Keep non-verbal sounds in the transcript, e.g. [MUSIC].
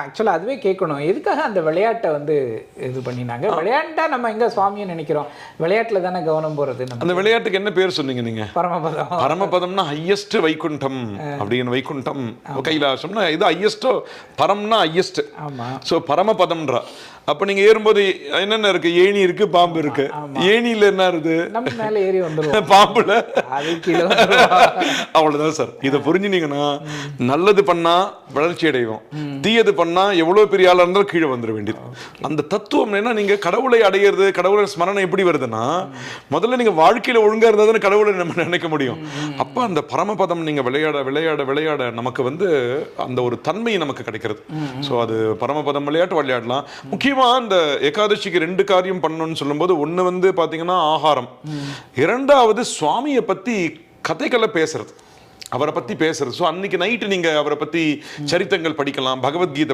ஆக்சுவலாக அதுவே கேட்கணும். எதுக்காக அந்த விளையாட்டை வந்து இது பண்ணினாங்க? விளையாண்டா நம்ம எங்க சுவாமியை நினைக்கிறோம். விளையாட்டுல தானே கவனம் நம்ம. அந்த விளையாட்டுக்கு என்ன பேர் சொன்னீங்க நீங்க? பரமபதம். பரமபதம்னா ஹையஸ்ட் வைகுண்டம் அப்படின்னு வைகுண்டம். கைலாசம்னா இது ஹையஸ்டோ பரம்னா ஹையஸ்ட் ஆமா. ஸோ பரமபதம்ன்றா. அப்ப நீங்க ஏறும்போது என்னென்ன இருக்கு? ஏணி இருக்கு பாம்பு இருக்கு. ஏணியில என்ன இருக்கு நம்ம மேல ஏறி வந்துருவோம். [LAUGHS] பாம்புல. அவ்வளவுதான் சார். இதை புரிஞ்சுனீங்கன்னா நல்லது பண்ணா வளர்ச்சி அடைவோம். தீயது பண்ணா எவ்வளவு பெரிய ஆளா இருந்தாலும் கீழே வந்துட வேண்டியது. அந்த தத்துவம் என்ன நீங்க கடவுளை அடையிறது கடவுளை ஸ்மரணை எப்படி வருதுன்னா முதல்ல நீங்க வாழ்க்கையில ஒழுங்கா இருந்தா தானே கடவுளை நம்ம நினைக்க முடியும். அப்ப அந்த பரமபதம் நீங்க விளையாட விளையாட விளையாட நமக்கு வந்து அந்த ஒரு தன்மை நமக்கு கிடைக்கிறது. சோ அது பரமபதம் விளையாட்டு விளையாடலாம். முக்கியமா அந்த ஏகாதசிக்கு ரெண்டு காரியம் பண்ணணும்னு சொல்லும்போது ஒண்ணு வந்து பாத்தீங்கன்னா ஆகாரம். இரண்டாவது சுவாமியை பத்தி கதைகளை பேசுறது. அவரை பத்தி பேசுறது. ஸோ அன்னைக்கு நைட்டு நீங்க அவரை பத்தி சரித்தங்கள் படிக்கலாம் பகவத்கீதை